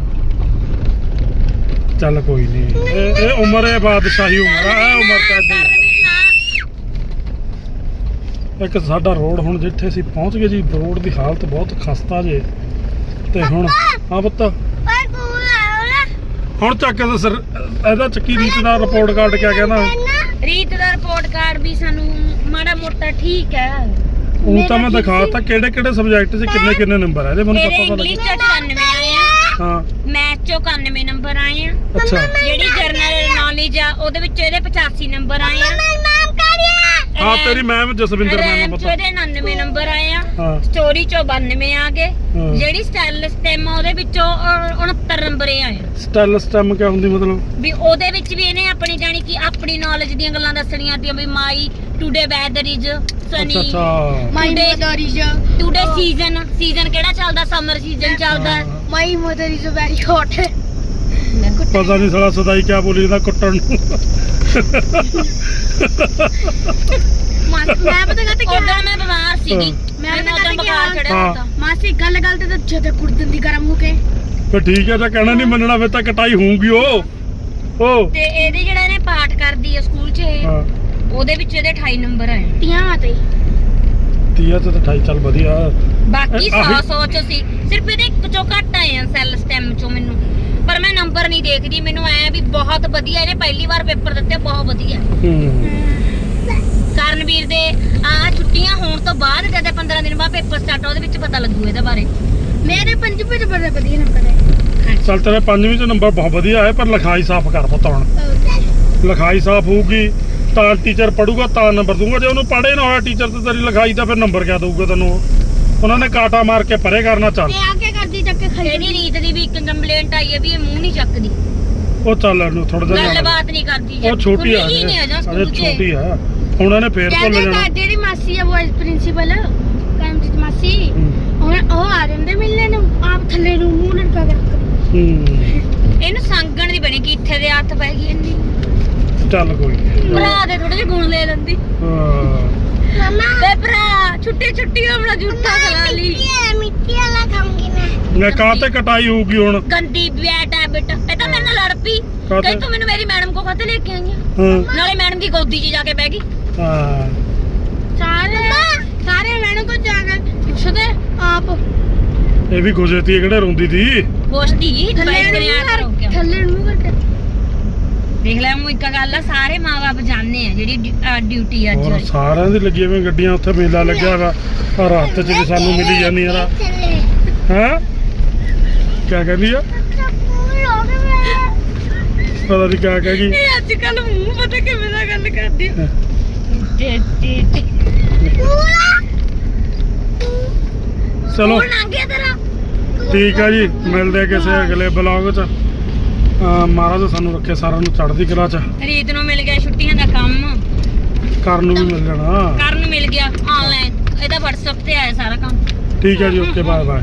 ਚੱਲ ਕੋਈ ਨਹੀਂ ਇਹ ਇਹ ਉਮਰ ਹੈ ਬਾਦਸ਼ਾਹੀ ਉਮਰ ਆ ਇਹ ਉਮਰ ਤਾਂ ਏਦਾਂ ਹੀ ਕਰਨਵੀਰ ਨਾ ਆ। ਇੱਕ ਸਾਡਾ ਰੋਡ ਹੁਣ ਜਿੱਥੇ ਅਸੀਂ ਪਹੁੰਚ ਗਏ ਜੀ ਰੋਡ ਦੀ ਹਾਲਤ ਬਹੁਤ ਖਸਤਾ ਜੇ। ਤੇ ਹੁਣ ਹਾਂ ਪੁੱਤ। ਓਏ ਕੂਲ ਆ ਹੁਣ ਚੱਕ ਕੇ ਸਰ ਇਹਦਾ ਚੱਕੀ ਰੀਤ ਦਾ ਰਿਪੋਰਟ ਕਾਰਡ ਕਿਆ ਕਹਿੰਦਾ? ਰੀਤ ਦਾ ਰਿਪੋਰਟ ਕਾਰਡ ਵੀ ਸਾਨੂੰ ਮਾੜਾ ਮੋਟਾ ਠੀਕ ਹੈ। ਉਹ ਤਾਂ ਮੈਂ ਦਿਖਾਤਾ ਕਿਹੜੇ ਕਿਹੜੇ ਸਬਜੈਕਟ 'ਚ ਕਿੰਨੇ ਕਿੰਨੇ ਨੰਬਰ ਆ ਇਹਦੇ ਮੈਨੂੰ ਮੇਰੇ ਪਤਾ ਤਾਂ ਇੰਗਲਿਸ਼ ਲੱਗੇ ਚ 94 ਆਏ ਆ। ਹਾਂ। ਮੈਥ ਚੋਂ 91 ਨੰਬਰ ਆਏ ਆ। ਅੱਛਾ। ਜਿਹੜੀ ਜਰਨਲ ਨੌਲੇਜ ਆ ਉਹਦੇ ਵਿੱਚ ਇਹਦੇ 85 ਨੰਬਰ ਆਏ ਆ। ਹਾਂ ਤੇਰੀ ਮੈਮ ਜਸਵਿੰਦਰ ਮੈਮ ਨੂੰ ਪਤਾ। ਇਹਦੇ 99 ਨੰਬਰ ਆਏ ਆ। ਹਾਂ। ਸਟੋਰੀ ਚੋਂ 92 ਆ ਗਏ। ਹਾਂ। ਜਿਹੜੀ ਸਟੈਲ ਸਟੈਮ ਆ ਉਹਦੇ ਵਿੱਚੋਂ ਅਹ, 69 ਨੰਬਰ ਆਏ ਆ। ਸਟੈਲ ਸਟੈਮ ਕਿਆ ਹੁੰਦੀ ਮਤਲਬ? ਵੀ ਉਹਦੇ ਵਿੱਚ ਵੀ ਇਹਨੇ ਆਪਣੀ ਜਾਣੀ ਕਿ ਆਪਣੀ ਨੌਲੇਜ ਦੀਆਂ ਗੱਲਾਂ ਦੱਸਣੀਆਂ ਤੀਆਂ ਵੀ my today weather is sunny ਅੱਛਾ my Today- mother is today season season ਕਿਹੜਾ ਚੱਲਦਾ? ਸਮਰ ਸੀਜ਼ਨ ਚੱਲਦਾ। ਹਾਂ। My mother is very hot ਪਤਾ ਨਹੀਂ ਸਾਲਾ ਸਦਾਈ ਕਿਆ ਬੋਲੀ ਜਾਂਦਾ ਕੁੱਟਣ ਨੂੰ। ਮੈਂ ਪਤਾ ਕਰਤੇ ਕੀ ਉਦੋਂ ਮੈਂ ਬਿਮਾਰ ਸੀਗੀ। ਮੈਂ ਤਾਂ ਉਦੋਂ ਕਹਿੰਦੀ ਬੁਖਾਰ। ਚੜਿਆ ਹਾਂ। ਮਾਸੀ ਗੱਲ ਗੱਲ ਤੇ ਤਾਂ ਜਦ ਕੁੜ ਦਿੰਦੀ ਗਰਮ ਹੋ ਕੇ। ਫਿਰ ਠੀਕ ਹੈ ਤਾਂ ਕਹਿਣਾ ਨਹੀਂ ਮੰਨਣਾ ਫਿਰ ਤਾਂ ਕਟਾਈ ਹੋਊਗੀ ਉਹ। ਉਹ। ਤੇ ਇਹਦੇ ਜਿਹੜਾ ਇਹਨੇ ਪਾਠ ਕਰਦੀ ਆ ਸਕੂਲ 'ਚ ਇਹ, ਹਾਂ। ਉਹਦੇ ਵਿੱਚ ਇਹਦੇ 28 ਨੰਬਰ ਆਏ ਤੀਆਂ ਮਾਤੇ ਤੀਆ ਤੇ ਤਾਂ 28 ਚੱਲ ਵਧੀਆ। ਬਾਕੀ ਇਹ 100 ਆਹੀ- 100 ਚ ਸੀ। ਸਿਰਫ ਇਹਦੇ ਇੱਕ ਚੋਂ ਘੱਟ ਆਏ ਆ ਸੈੱਲ ਸਟੈਮ ਚੋਂ ਮੈਨੂੰ। ਪਰ ਮੈਂ ਨੰਬਰ ਨਹੀਂ ਦੇਖਦੀ। ਮੈਨੂੰ ਐ ਵੀ ਬਹੁਤ ਵਧੀਆ ਇਹਨੇ ਪਹਿਲੀ ਵਾਰ ਪੇਪਰ ਦਿੱਤੇ ਬਹੁਤ ਵਧੀਆ। ਹੂੰ। ਕਰਨਵੀਰ ਦੇ ਆ ਛੁੱਟੀਆਂ ਹੋਣ ਤੋਂ ਬਾਅਦ ਜਦ 15 ਦਿਨ ਬਾਅਦ ਪੇਪਰ ਸਟਾਰਟ ਉਹਦੇ ਵਿੱਚ ਪਤਾ ਲੱਗੂ ਇਹਦੇ ਬਾਰੇ। ਮੇਰੇ ਪੰਜਵੇਂ ਚ ਬੜੇ ਵਧੀਆ ਨੰਬਰ ਹੈ ਚੱਲ ਤੇਰੇ ਪੰਜਵੀਂ ਚ ਨੰਬਰ ਬਹੁਤ ਵਧੀਆ ਹੈ ਪਰ ਲਿਖਾਈ ਸਾਫ਼ ਕਰ ਪੁੱਤ ਹੁਣ। ਲਿਖਾਈ ਸਾਫ਼ ਹੋਊਗੀ। ਤਾਂ ਟੀਚਰ ਪੜੂਗਾ ਤਾਂ ਨੰਬਰ ਦੂੰਗਾ ਜੇ ਉਹਨੂੰ ਪੜ੍ਹੇ ਨਾ ਹੋਇਆ ਟੀਚਰ ਤੇ ਤੇਰੀ ਲਿਖਾਈ ਦਾ ਫਿਰ ਨੰਬਰ ਕਿਆ ਦਊਗਾ ਤੈਨੂੰ? ਉਹ? ਉਹਨਾਂ ਨੇ ਕਾਟਾ ਮਾਰ ਕੇ ਪਰੇ ਕਰਨਾ ਚੱਲ। ਤੇ ਆ ਕੇ ਕਰਦੀ ਚੱਕ ਕੇ ਖੜੀ ਇਹਦੀ ਰੀਤ ਦੀ ਵੀ ਇੱਕ ਕੰਪਲੇਂਟ ਆਈ ਹੈ ਵੀ ਇਹ ਮੂੰਹ ਨਹੀਂ ਚੱਕਦੀ। ਉਹ ਚੱਲ ਇਹਨੂੰ ਥੋੜਾ ਜਿਹਾ ਗੱਲਬਾਤ ਨਹੀਂ ਕਰਦੀ ਉਹ ਛੋਟੀ ਆ ਹੀ ਨਹੀਂ ਆ ਜਾਂ ਅਜੇ ਸਕੂਲ 'ਚ ਛੋਟੀ ਆ। ਹੁਣ ਇਹਨੇ ਫੇਰ ਭੁੱਲ ਕਹਿੰਦੇ ਜਾਣਾ। ਤਾਂ ਜਿਹੜੀ ਮਾਸੀ ਆ ਵਾਈਸ ਪ੍ਰਿੰਸੀਪਲ ਕਰਮਜੀਤ ਮਾਸੀ ਹੂੰ। ਹੁਣ ਉਹ ਆ ਜਾਂਦੇ ਮਿਲਣੇ ਨੂੰ ਆਪ ਥੱਲੇ ਨੂੰ ਮੂੰਹ ਲਟਕਾ ਕੇ ਰੱਖ ਹੂੰ। ਇਹਨੂੰ ਸੰਗਣ ਦੀ ਬਣੀ ਕਿ ਇੱਥੇ ਦੇ ਹੱਥ ਪੈ ਗਈ ਇੰਨੀ। ਚੱਲ ਕੋਈ ਨੀ। ਭਰਾ ਦੇ ਥੋੜੇ ਜਿਹੇ ਗੁਣ ਲੈ ਲੈਂਦੀ। ਹਾਂ। ਮਮਾ ਤੇ ਭਰਾ ਛੁੱਟੀ ਛੁੱਟੀ ਆਪਣਾ ਝੂਠਾ ਖਲਾ ਲਈ। ਮਿੱਟੀ ਵਾਲਾ ਖਾਉਂਗੀ ਮੈਂ। ਮੈਂ ਕਾਹ ਤੇ ਕਟਾਈ ਹੋਊਗੀ ਹੁਣ? ਗੰਦੀ ਬੈਟ ਹੈ ਬੇਟਾ। ਇਹ ਤਾਂ ਮੇਰੇ ਨਾਲ ਲੜ ਪਈ। ਕਾਹਤੇ? ਕਹੀ ਤੂੰ ਮੈਨੂੰ ਮੇਰੀ ਮੈਡਮ ਕੋ ਖਾਤੇ ਲੈ ਕੇ ਆਈ ਆ। ਹਾਂ। ਨਾਲੇ ਮੈਡਮ ਦੀ ਗੋਦੀ 'ਚ ਜਾ ਕੇ ਬਹਿ ਗਈ। ਹਾਂ। ਸਾਰੇ ਸਾਰੇ ਮੈਨੂੰ ਕੋ ਜਾ ਕੇ ਪੁੱਛਦੇ ਆਪ। ਇਹ ਵੀ ਗੁਜਰਤੀ ਕਿਹੜੇ ਰੋਂਦੀ ਤੀ? ਗੋਸ਼ਤੀ ਥੱਲੇ ਬੈਠ ਨੂੰ ਥੱਲੇ ਕਰਕੇ ਦੇਖ ਲੈ ਮੂੰ ਇੱਕ ਗੱਲ ਆ ਸਾਰੇ ਮਾਪੇ ਜਾਣਦੇ ਆ ਜਿਹੜੀ ਡਿਊਟੀ ਅੱਜ। ਹੋਰ। ਸਾਰਿਆਂ ਦੀ ਲੱਗੀਆਂ ਹੋਈਆਂ ਗੱਡੀਆਂ ਉੱਥੇ ਮੇਲਾ ਲੱਗਿਆ ਹੈਗਾ ਆ ਰਸਤੇ 'ਚ ਵੀ ਸਾਨੂੰ ਮਿਲੀ ਜਾਂਦੀ ਯਾਰ ਥੱਲੇ ਹੈ? ਕਿਆ ਕਹਿੰਦੀ ਆ? ਪਤਾ ਨਹੀਂ ਕਿਆ ਕਹਿ ਗਈ। ਇਹ ਅੱਜ ਕੱਲ ਮੂੰਹ ਪਤਾ ਕਿਵੇਂ ਦਾ ਗੱਲ ਕਰਦੀ ਆ। ਚਲੋ। ਆ ਠੀਕ ਆ ਜੀ ਮਿਲਦੇ ਆ ਕਿਸੇ ਅਗਲੇ ਬਲੌਗ 'ਚ। ਅਹ ਮਹਾਰਾਜ ਸਾਨੂੰ ਰੱਖੇ ਸਾਰਿਆਂ ਨੂੰ ਚੜ੍ਹਦੀ ਕਲਾ 'ਚ। ਰੀਤ ਨੂੰ ਮਿਲ ਗਿਆ ਛੁੱਟੀਆਂ ਦਾ ਕੰਮ। ਕਰਨ ਨੂੰ ਵੀ ਮਿਲ ਜਾਣਾ। ਕਰਨ ਨੂੰ ਮਿਲ ਗਿਆ ਆਨਲਾਈਨ ਇਹਦਾ WhatsApp ਤੇ ਆਇਆ ਸਾਰਾ ਕੰਮ। ਠੀਕ ਹੈ ਜੀ ਓਕੇ ਬਾਏ ਬਾਏ